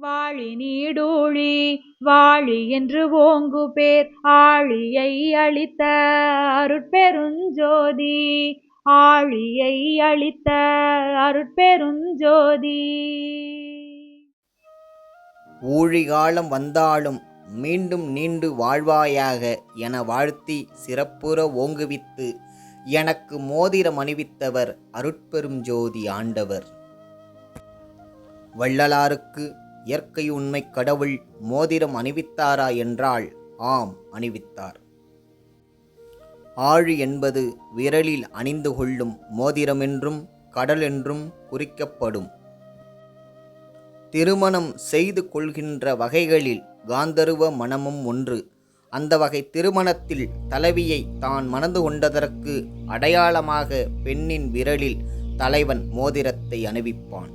வாழி நீடூழி வாழி என்று ஓங்கு பேர். ஆழியை அளித்த அருட்பெருஞ்சோதி ஆழியை அளித்த அருட்பெருஞ்சோதி. ஊழிகாலம் வந்தாலும் மீண்டும் நீண்டு வாழ்வாயாக என வாழ்த்தி சிறப்புற ஓங்குவித்து எனக்கு மோதிரம் அணிவித்தவர் அருட்பெரும் ஜோதி ஆண்டவர். வள்ளலாருக்கு இயற்கை உண்மை கடவுள் மோதிரம் அணிவித்தாரா என்றால் ஆம் அணிவித்தார். ஆழி என்பது விரலில் அணிந்து கொள்ளும் மோதிரமென்றும் கடல் என்றும் குறிக்கப்படும். திருமணம் செய்து கொள்கின்ற வகைகளில் காந்தருவ மனமும் ஒன்று. அந்த வகை திருமணத்தில் தலைவியை தான் மணந்து கொண்டதற்கு அடையாளமாக பெண்ணின் விரலில் தலைவன் மோதிரத்தை அணிவிப்பான்.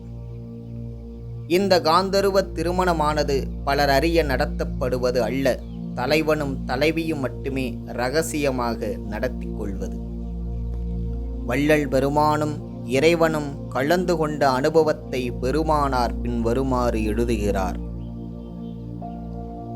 இந்த காந்தருவ திருமணமானது பலர் அறிய நடத்தப்படுவது அல்ல தலைவனும் தலைவியும் மட்டுமே ரகசியமாக நடத்தி கொள்வது. வள்ளல் பெருமானும் இறைவனும் கலந்து கொண்ட அனுபவத்தை பெருமானார் பின் வருமாறு எழுதுகிறார்.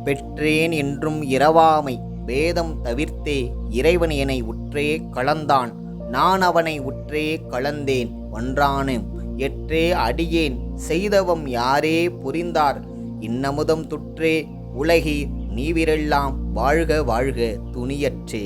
பெற்றேன் என்றும் இரவாமை வேதம் தவிர்த்தே இறைவன் என்னை உற்றே கலந்தான். நான் அவனை உற்றே கலந்தேன் ஒன்றானேன் எற்றே அடியேன் செய்தவம் யாரே புரிந்தார்? இன்னமுதம் துற்றே உலகி நீவிரெல்லாம் வாழ்க வாழ்க துணியற்றே.